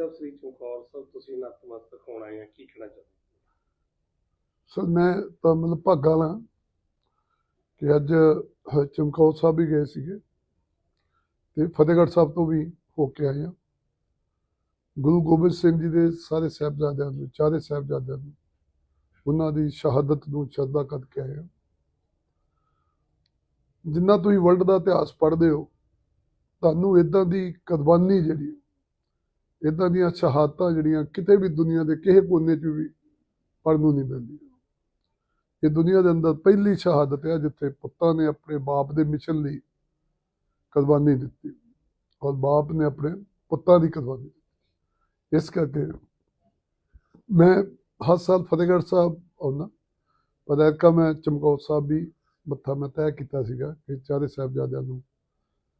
ਸਾਹਿਬ ਸ੍ਰੀ ਚਮਕੌਰ ਸਾਹਿਬ ਤੁਸੀਂ ਨਤਮਸਤਕ ਹੋਣ ਆਏ ਕੀ ਕਹਿਣਾ ਚਾਹੁੰਦੇ ਸਰ, ਮੈਂ ਤਾਂ ਮਤਲਬ ਭਾਗਾਂ ਵਾਲਾ ਕਿ ਅੱਜ ਚਮਕੌਰ ਸਾਹਿਬ ਵੀ ਗਏ ਸੀਗੇ ਤੇ ਫਤਿਹਗੜ੍ਹ ਸਾਹਿਬ ਤੋਂ ਵੀ ਹੋ ਕੇ ਆਏ ਹਾਂ। ਗੁਰੂ ਗੋਬਿੰਦ ਸਿੰਘ ਜੀ ਦੇ ਸਾਰੇ ਸਾਹਿਬਜ਼ਾਦਿਆਂ ਨੂੰ, ਚਾਰੇ ਸਾਹਿਬਜ਼ਾਦਿਆਂ ਨੂੰ, ਉਹਨਾਂ ਦੀ ਸ਼ਹਾਦਤ ਨੂੰ ਸ਼ਰਧਾ ਕਰਕੇ ਆਏ ਹਾਂ। ਜਿੰਨਾ ਤੁਸੀਂ ਵਰਲਡ ਦਾ ਇਤਿਹਾਸ ਪੜ੍ਹਦੇ ਹੋ, ਤੁਹਾਨੂੰ ਇਦਾਂ ਦੀ ਕੁਰਬਾਨੀ ਜਿਹੜੀ ਇਦਾਂ ਦੀਆਂ ਸ਼ਹਾਦਤਾਂ ਜਿਹੜੀਆਂ ਕਿਤੇ ਵੀ ਦੁਨੀਆ ਦੇ ਕਿਸੇ ਕੋਨੇ 'ਚ ਵੀ ਪੜ੍ਹਨ ਨੂੰ ਨਹੀਂ ਮਿਲਦੀ ਇਹ ਦੁਨੀਆ ਦੇ ਅੰਦਰ ਪਹਿਲੀ ਸ਼ਹਾਦਤ ਹੈ ਜਿੱਥੇ ਪੁੱਤਾਂ ਨੇ ਆਪਣੇ ਬਾਪ ਦੇ ਮਿਸ਼ਨ ਲਈ ਕੁਰਬਾਨੀ ਦਿੱਤੀ ਔਰ ਬਾਪ ਨੇ ਆਪਣੇ ਪੁੱਤਾਂ ਦੀ ਕੁਰਬਾਨੀ ਦਿੱਤੀ। ਇਸ ਕਰਕੇ ਮੈਂ ਹਰ ਸਾਲ ਫਤਿਹਗੜ੍ਹ ਸਾਹਿਬ ਆਉਣਾ ਪਰ ਐਤਕਾਂ ਮੈਂ ਚਮਕੌਰ ਸਾਹਿਬ ਵੀ ਮੱਥਾ ਮੈਂ ਤੈਅ ਕੀਤਾ ਸੀਗਾ ਕਿ ਚਾਰੇ ਸਾਹਿਬਜ਼ਾਦਿਆਂ ਨੂੰ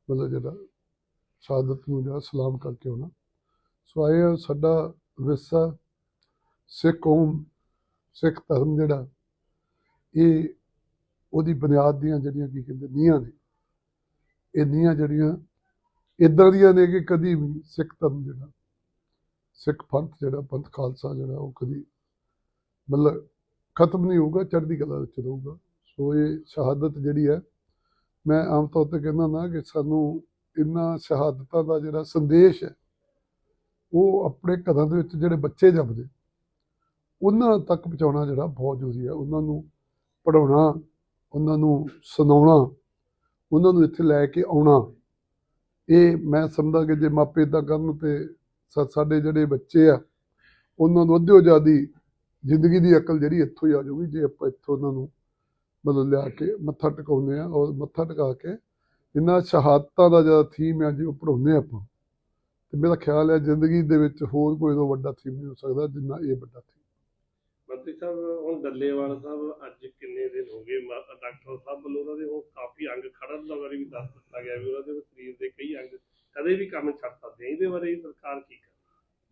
ਮਤਲਬ ਜਿਹੜਾ ਸ਼ਹਾਦਤ ਨੂੰ ਜਿਹੜਾ ਸਲਾਮ ਕਰਕੇ ਆਉਣਾ। ਸੋ ਆਏ ਆ ਸਾਡਾ ਵਿਰਸਾ, ਸਿੱਖ ਕੌਮ, ਸਿੱਖ ਧਰਮ ਜਿਹੜਾ, ਇਹ ਉਹਦੀ ਬੁਨਿਆਦ ਦੀਆਂ ਜਿਹੜੀਆਂ ਕੀ ਕਹਿੰਦੇ ਨੀਹਾਂ ਨੇ, ਇਹ ਨੀਹਾਂ ਜਿਹੜੀਆਂ ਇਦਾਂ ਦੀਆਂ ਨੇ ਕਿ ਕਦੀ ਵੀ ਸਿੱਖ ਧਰਮ ਜਿਹੜਾ, ਸਿੱਖ ਪੰਥ ਜਿਹੜਾ, ਪੰਥ ਖਾਲਸਾ ਜਿਹੜਾ, ਉਹ ਕਦੀ ਮਤਲਬ ਖਤਮ ਨਹੀਂ ਹੋਊਗਾ, ਚੜ੍ਹਦੀ ਕਲਾ ਵਿੱਚ ਰਹੂਗਾ। ਸੋ ਇਹ ਸ਼ਹਾਦਤ ਜਿਹੜੀ ਹੈ, ਮੈਂ ਆਮ ਤੌਰ ਤੇ ਕਹਿੰਦਾ ਨਾ ਕਿ ਸਾਨੂੰ ਇਹਨਾਂ ਸ਼ਹਾਦਤਾਂ ਦਾ ਜਿਹੜਾ ਸੰਦੇਸ਼ ਹੈ ਉਹ ਆਪਣੇ ਘਰਾਂ ਦੇ ਵਿੱਚ ਜਿਹੜੇ ਬੱਚੇ ਜੰਮਦੇ, ਉਹਨਾਂ ਤੱਕ ਪਹੁੰਚਾਉਣਾ ਜਿਹੜਾ ਬਹੁਤ ਜ਼ਰੂਰੀ ਹੈ। ਉਹਨਾਂ ਨੂੰ ਪੜਾਉਣਾ ਉਹਨਾਂ ਨੂੰ ਸੁਣਾਉਣਾ, ਉਹਨਾਂ ਨੂੰ ਇੱਥੇ ਲੈ ਕੇ ਆਉਣਾ। ਇਹ ਮੈਂ ਸਮਝਦਾ ਕਿ ਜੇ ਮਾਪੇ ਇਦਾਂ ਕਰਨ ਤੇ ਸਾਡੇ ਜਿਹੜੇ ਬੱਚੇ ਆ, ਉਹਨਾਂ ਨੂੰ ਅੱਧਿਓ ਜ਼ਿਆਦੀ ਜ਼ਿੰਦਗੀ ਦੀ ਅਕਲ ਜਿਹੜੀ ਇੱਥੋਂ ਹੀ ਆ ਜਾਊਗੀ, ਜੇ ਆਪਾਂ ਇੱਥੋਂ ਉਹਨਾਂ ਨੂੰ ਮਤਲਬ ਲਿਆ ਕੇ ਮੱਥਾ ਟਿਕਾਉਂਦੇ ਆ ਔਰ ਮੱਥਾ ਟਿਕਾ ਕੇ ਇਹਨਾਂ ਸ਼ਹਾਦਤਾਂ ਦਾ ਜਿਹੜਾ ਥੀਮ ਹੈ ਜੇ ਉਹ ਪੜਾਉਂਦੇ ਆਪਾਂ ਤੇ ਮੇਰਾ ਖਿਆਲ ਹੈ ਜ਼ਿੰਦਗੀ ਦੇ ਵਿੱਚ ਹੋਰ ਕੋਈ ਤੋਂ ਵੱਡਾ ਥੀਮ ਨਹੀਂ ਹੋ ਸਕਦਾ ਜਿੰਨਾ ਇਹ ਵੱਡਾ ਥੀਮ ਮੰਤਰੀ ਸਾਹਿਬ ਹੁਣ ਡੱਲੇਵਾਲ ਸਾਹਿਬ ਅੱਜ ਕਿੰਨੇ ਦਿਨ ਹੋ ਗਏ ਡਾਕਟਰ ਸਾਹਿਬ ਵੱਲੋਂ ਉਹਨਾਂ ਦੇ ਉਹ ਕਾਫੀ ਅੰਗ ਖੜਨ ਦਾ ਬਾਰੇ ਵੀ ਦੱਸ ਦਿੱਤਾ ਗਿਆ ਵੀ ਉਹਨਾਂ ਦੇ ਸਰੀਰ ਦੇ ਕਈ ਅੰਗ ਕਦੇ ਵੀ ਕੰਮ ਛੱਡ ਸਕਦੇ। ਇਹਦੇ ਬਾਰੇ ਸਰਕਾਰ ਕੀ ਕਰ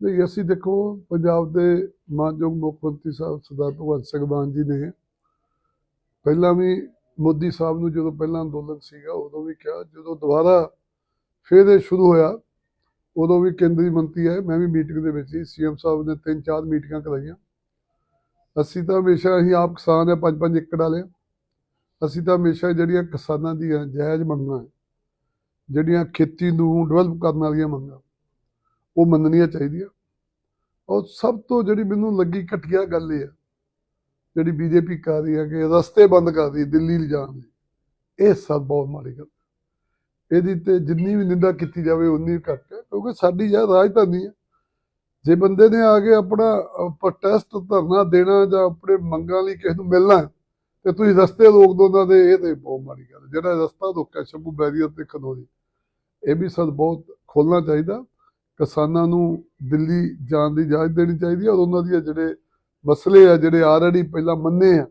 ਨਹੀਂ ਅਸੀਂ ਦੇਖੋ ਪੰਜਾਬ ਦੇ ਮਾਨਯੋਗ ਮੁੱਖ ਮੰਤਰੀ ਸਾਹਿਬ ਸਰਦਾਰ ਭਗਵੰਤ ਸਿੰਘ ਮਾਨ ਜੀ ਨੇ ਪਹਿਲਾਂ ਵੀ ਮੋਦੀ ਸਾਹਿਬ ਨੂੰ ਜਦੋਂ ਪਹਿਲਾਂ ਅੰਦੋਲਨ ਸੀਗਾ ਉਦੋਂ ਵੀ ਕਿਹਾ ਜਦੋਂ ਦੁਬਾਰਾ ਫਿਰ ਇਹ ਸ਼ੁਰੂ ਹੋਇਆ ਉਦੋਂ ਵੀ ਕੇਂਦਰੀ ਮੰਤਰੀ ਹੈ ਮੈਂ ਵੀ ਮੀਟਿੰਗ ਦੇ ਵਿੱਚ ਸੀ, ਸੀਐਮ ਸਾਹਿਬ ਨੇ ਤਿੰਨ ਚਾਰ ਮੀਟਿੰਗਾਂ ਕਰਾਈਆਂ। ਅਸੀਂ ਤਾਂ ਹਮੇਸ਼ਾ ਅਸੀਂ ਆਪ ਕਿਸਾਨ ਆ, ਪੰਜ ਪੰਜ ਏਕੜ ਵਾਲੇ ਅਸੀਂ ਤਾਂ ਹਮੇਸ਼ਾ ਜਿਹੜੀਆਂ ਕਿਸਾਨਾਂ ਦੀਆਂ ਜਾਇਜ਼ ਮੰਗਾਂ ਜਿਹੜੀਆਂ ਖੇਤੀ ਨੂੰ ਡਿਵੈਲਪ ਕਰਨ ਵਾਲੀਆਂ ਮੰਗਾਂ, ਉਹ ਮੰਨਣੀਆਂ ਚਾਹੀਦੀਆਂ। ਔਰ ਸਭ ਤੋਂ ਜਿਹੜੀ ਮੈਨੂੰ ਲੱਗੀ ਘਟੀਆ ਗੱਲ ਇਹ ਹੈ ਜਿਹੜੀ ਬੀਜੇਪੀ ਕਰ ਰਹੀ ਹੈ ਕਿ ਰਸਤੇ ਬੰਦ ਕਰ ਰਹੀ ਹੈ ਦਿੱਲੀ ਲਿਜਾਣ ਦੇ ਇਹ ਸਭ ਬਹੁਤ ਮਾੜੀ ਗੱਲ ਇਹਦੀ ਤੇ ਜਿੰਨੀ ਵੀ ਨਿੰਦਾ ਕੀਤੀ ਜਾਵੇ, ਉਨੀ ਘੱਟ ਕਿਉਂਕਿ ਸਾਡੀ ਯਾਰ ਰਾਜਧਾਨੀ ਹੈ। ਜੇ ਬੰਦੇ ਨੇ ਆ ਕੇ ਆਪਣਾ ਪ੍ਰੋਟੈਸਟ ਧਰਨਾ ਦੇਣਾ ਜਾਂ ਆਪਣੇ ਮੰਗਾਂ ਲਈ ਕਿਸੇ ਨੂੰ ਮਿਲਣਾ ਤੇ ਤੁਸੀਂ ਰਸਤੇ ਰੋਕ ਦੋ ਉਹਨਾਂ ਦੇ, ਇਹ ਤੇ ਬਹੁਤ ਮਾੜੀ ਗੱਲ ਜਿਹੜਾ ਰਸਤਾ ਰੋਕਿਆ ਸ਼ੰਭੂ ਬੈਰੀਅਰ ਤੇ ਖਨੋਰੀ, ਇਹ ਵੀ ਸਦ ਬਹੁਤ ਖੋਲਣਾ ਚਾਹੀਦਾ। ਕਿਸਾਨਾਂ ਨੂੰ ਦਿੱਲੀ ਜਾਣ ਦੀ ਇਜਾਜ਼ਤ ਦੇਣੀ ਚਾਹੀਦੀ ਹੈ ਔਰ ਉਹਨਾਂ ਦੇ ਜਿਹੜੇ ਮਸਲੇ ਆ, ਜਿਹੜੇ ਆਲਰੇਡੀ ਪਹਿਲਾਂ ਮੰਨੇ ਆ,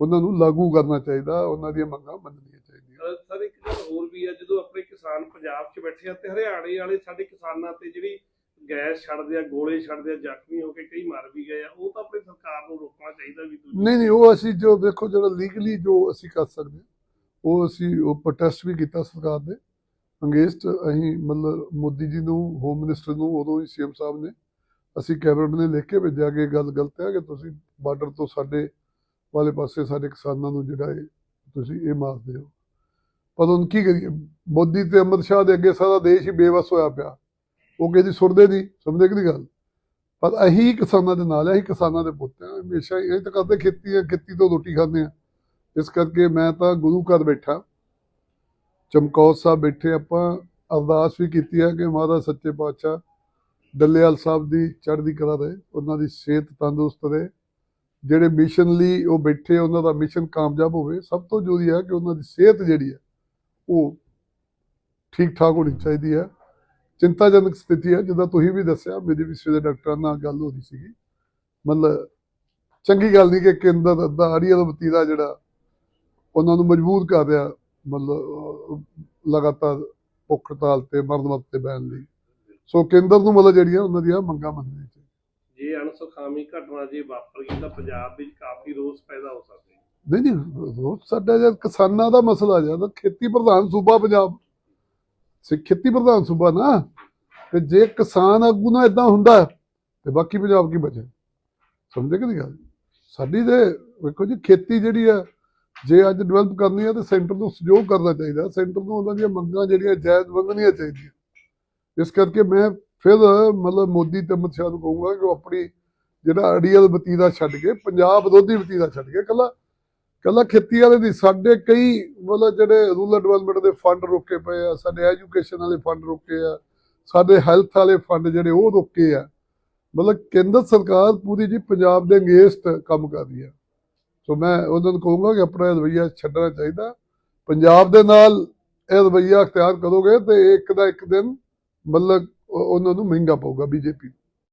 ਉਹਨਾਂ ਨੂੰ ਲਾਗੂ ਕਰਨਾ ਚਾਹੀਦਾ, ਉਹਨਾਂ ਦੀਆਂ ਮੰਗਾਂ ਮੰਨਣੀਆਂ ਚਾਹੀਦੀਆਂ। ਸਰ, ਇੱਕ ਗੱਲ ਹੋਰ ਵੀ ਆ ਜਦੋਂ ਆਪਣੇ ਕਿਸਾਨ ਪੰਜਾਬ 'ਚ ਬੈਠੇ ਆ ਤੇ ਹਰਿਆਣੇ ਵਾਲੇ ਸਾਡੇ ਕਿਸਾਨਾਂ ਤੇ ਜਿਹੜੀ ਗੈਸ ਛੱਡਦੇ ਆ, ਗੋਲੇ ਛੱਡਦੇ ਆ, ਜ਼ਖਮੀ ਹੋ ਕੇ ਕਈ ਮਰ ਵੀ ਗਏ ਆ, ਉਹ ਤਾਂ ਆਪਣੀ ਸਰਕਾਰ ਨੂੰ ਰੋਕਣਾ ਚਾਹੀਦਾ ਵੀ ਤੁਸੀਂ ਨਹੀਂ ਨਹੀਂ, ਉਹ ਅਸੀਂ ਜੋ ਦੇਖੋ, ਜਿਹੜਾ ਲੀਗਲੀ ਜੋ ਅਸੀਂ ਕਰ ਸਕਦੇ ਉਹ ਅਸੀਂ, ਉਹ ਪ੍ਰੋਟੈਸਟ ਵੀ ਕੀਤਾ ਸਰਕਾਰ ਦੇ ਅੰਗੇਸਟ ਅਸੀਂ ਮਤਲਬ ਮੋਦੀ ਜੀ ਨੂੰ ਹੋਮ ਮਿਨਿਸਟਰ ਨੂੰ ਉਦੋਂ ਹੀ ਸੀਐਮ ਸਾਹਿਬ ਨੇ ਅਸੀਂ ਕੈਬਨਿਟ ਨੇ ਲਿਖ ਕੇ ਭੇਜਿਆ ਕਿ ਗੱਲ ਗਲਤ ਹੈ ਕਿ ਤੁਸੀਂ ਬਾਰਡਰ ਤੋਂ ਸਾਡੇ ਵਾਲੇ ਪਾਸੇ ਸਾਡੇ ਕਿਸਾਨਾਂ ਨੂੰ ਜਿਹੜਾ ਤੁਸੀਂ ਇਹ ਮਾਰਦੇ ਹੋ ਪਰ ਹੁਣ ਕੀ ਕਰੀਏ? ਮੋਦੀ ਤੇ ਅਮਰ ਸ਼ਾਹ ਦੇ ਅੱਗੇ ਸਾਰਾ ਦੇਸ਼ ਹੀ ਬੇਵਸ ਹੋਇਆ ਪਿਆ। ਉਹ ਕਿਸੇ ਦੀ ਸੁਣਦੇ ਨਹੀਂ, ਸਮਝਦੇ ਕਿ ਗੱਲ? ਪਰ ਅਸੀਂ ਕਿਸਾਨਾਂ ਦੇ ਨਾਲ ਆ, ਅਸੀਂ ਕਿਸਾਨਾਂ ਦੇ ਪੁੱਤ ਆ। ਹਮੇਸ਼ਾ ਇਹ ਤਾਂ ਕਰਦੇ ਖੇਤੀ ਆ, ਖੇਤੀ ਤੋਂ ਰੋਟੀ ਖਾਂਦੇ ਆ। ਇਸ ਕਰਕੇ ਮੈਂ ਤਾਂ ਗੁਰੂ ਘਰ ਬੈਠਾ। ਚਮਕੌਰ ਸਾਹਿਬ ਬੈਠੇ, ਆਪਾਂ ਅਰਦਾਸ ਵੀ ਕੀਤੀ ਹੈ ਕਿ ਮਹਾਰਾਜ ਸੱਚੇ ਪਾਤਸ਼ਾਹ ਡੱਲੇਵਾਲ ਸਾਹਿਬ ਦੀ ਚੜ੍ਹਦੀ ਕਲਾ ਰਹੇ ਉਹਨਾਂ ਦੀ ਸਿਹਤ ਤੰਦਰੁਸਤ ਰਹੇ। ਜਿਹੜੇ ਮਿਸ਼ਨ ਲਈ ਉਹ ਬੈਠੇ, ਉਹਨਾਂ ਦਾ ਮਿਸ਼ਨ ਕਾਮਯਾਬ ਹੋਵੇ, ਸਭ ਤੋਂ ਜ਼ਰੂਰੀ ਹੈ ਕਿ ਉਹਨਾਂ ਦੀ ਸਿਹਤ ਜਿਹੜੀ ਹੈ ਉਹ ਠੀਕ ਠਾਕ ਹੋਣੀ ਚਾਹੀਦੀ ਹੈ। ਚਿੰਤਾਜਨਕ ਸਥਿਤੀ ਹੈ। ਜਿੱਦਾਂ ਤੁਸੀਂ ਵੀ ਦੱਸਿਆ, ਮੇਰੀ ਵੀ ਸਵੇਰੇ ਡਾਕਟਰਾਂ ਨਾਲ ਗੱਲ ਹੋ ਰਹੀ ਸੀਗੀ। ਮਤਲਬ ਚੰਗੀ ਗੱਲ ਨਹੀਂ ਕਿ ਕੇਂਦਰ ਦਾ ਆੜੀਆ ਦਾ ਵਤੀਰਾ ਜਿਹੜਾ ਉਹਨਾਂ ਨੂੰ ਮਜਬੂਰ ਕਰ ਰਿਹਾ, ਮਤਲਬ ਲਗਾਤਾਰ ਭੁੱਖ ਹੜਤਾਲ ਤੇ ਮਰਨ ਤੇ ਬੈਣ ਲਈ। ਸੋ ਕੇਂਦਰ ਨੂੰ ਮਤਲਬ ਜਿਹੜੀਆਂ ਉਹਨਾਂ ਦੀਆਂ ਮੰਗਾਂ ਮੰਨਣੀਆਂ ਚਾਹੀਦੀਆਂ। ਜੇ ਅਣਸੁਖਾਵੀ ਘਟਨਾ ਜੇ ਵਾਪਰ ਗਈ ਤਾਂ ਪੰਜਾਬ ਵਿੱਚ ਕਾਫੀ ਰੋਸ ਪੈਦਾ ਹੋ ਸਕਦਾ। ਨਹੀਂ ਨਹੀਂ, ਰੋਜ਼ ਸਾਡਾ ਜਦ ਕਿਸਾਨਾਂ ਦਾ ਮਸਲਾ ਜਦ ਖੇਤੀ ਪ੍ਰਧਾਨ ਸੂਬਾ ਪੰਜਾਬ। ਸਿੱਖ ਖੇਤੀ ਪ੍ਰਧਾਨ ਸੂਬਾ ਨਾ, ਤੇ ਜੇ ਕਿਸਾਨ ਆਗੂ ਨਾਲ ਇਦਾਂ ਹੁੰਦਾ, ਤੇ ਬਾਕੀ ਪੰਜਾਬ ਕੀ ਬਚੇ? ਸਮਝੇ ਕਿ ਨਹੀਂ ਗੱਲ? ਸਾਡੀ ਤੇ ਵੇਖੋ ਜੀ, ਖੇਤੀ ਜਿਹੜੀ ਆ, ਜੇ ਅੱਜ ਡਿਵੈਲਪ ਕਰਨੀ ਆ, ਤੇ ਸੈਂਟਰ ਨੂੰ ਸਹਿਯੋਗ ਕਰਨਾ ਚਾਹੀਦਾ। ਸੈਂਟਰ ਨੂੰ ਉਹਨਾਂ ਦੀਆਂ ਮੰਗਾਂ ਜਿਹੜੀਆਂ, ਜਾਇਜ਼ ਮੰਗਣੀਆਂ ਚਾਹੀਦੀਆਂ। ਇਸ ਕਰਕੇ ਮੈਂ ਫਿਰ ਮਤਲਬ ਮੋਦੀ ਤੇ ਅਮਿਤ ਸ਼ਾਹ ਨੂੰ ਕਹੂੰਗਾ ਕਿ ਉਹ ਆਪਣੀ ਜਿਹੜਾ ਅੜੀਅਲ ਵਤੀਰਾ ਛੱਡ ਕੇ, ਪੰਜਾਬ ਵਿਰੋਧੀ ਵਤੀਰਾ ਛੱਡ ਕੇ ਕੱਲਾ ਕੱਲਾ ਖੇਤੀ ਵਾਲੇ ਦੀ ਸਾਡੇ ਕਈ ਮਤਲਬ ਜਿਹੜੇ ਰੂਰਲ ਡਿਵੈਲਪਮੈਂਟ ਦੇ ਫੰਡ ਰੋਕੇ ਪਏ ਆ, ਸਾਡੇ ਐਜੂਕੇਸ਼ਨ ਵਾਲੇ ਫੰਡ ਰੋਕੇ ਆ, ਸਾਡੇ ਹੈਲਥ ਵਾਲੇ ਫੰਡ ਜਿਹੜੇ ਉਹ ਰੋਕੇ ਆ। ਮਤਲਬ ਕੇਂਦਰ ਸਰਕਾਰ ਪੂਰੀ ਜੀ ਪੰਜਾਬ ਦੇ ਅਗੇਂਸਟ ਕੰਮ ਕਰ ਰਹੀ ਆ। ਸੋ ਮੈਂ ਉਹਨਾਂ ਨੂੰ ਕਹੂੰਗਾ ਕਿ ਆਪਣਾ ਇਹ ਰਵੱਈਆ ਛੱਡਣਾ ਚਾਹੀਦਾ। ਪੰਜਾਬ ਦੇ ਨਾਲ ਇਹ ਰਵੱਈਆ ਅਖਤਿਆਰ ਕਰੋਗੇ ਤੇ ਇੱਕ ਦਾ ਇੱਕ ਦਿਨ ਮਤਲਬ ਉਹਨਾਂ ਨੂੰ ਮਹਿੰਗਾ ਪਊਗਾ ਬੀਜੇਪੀ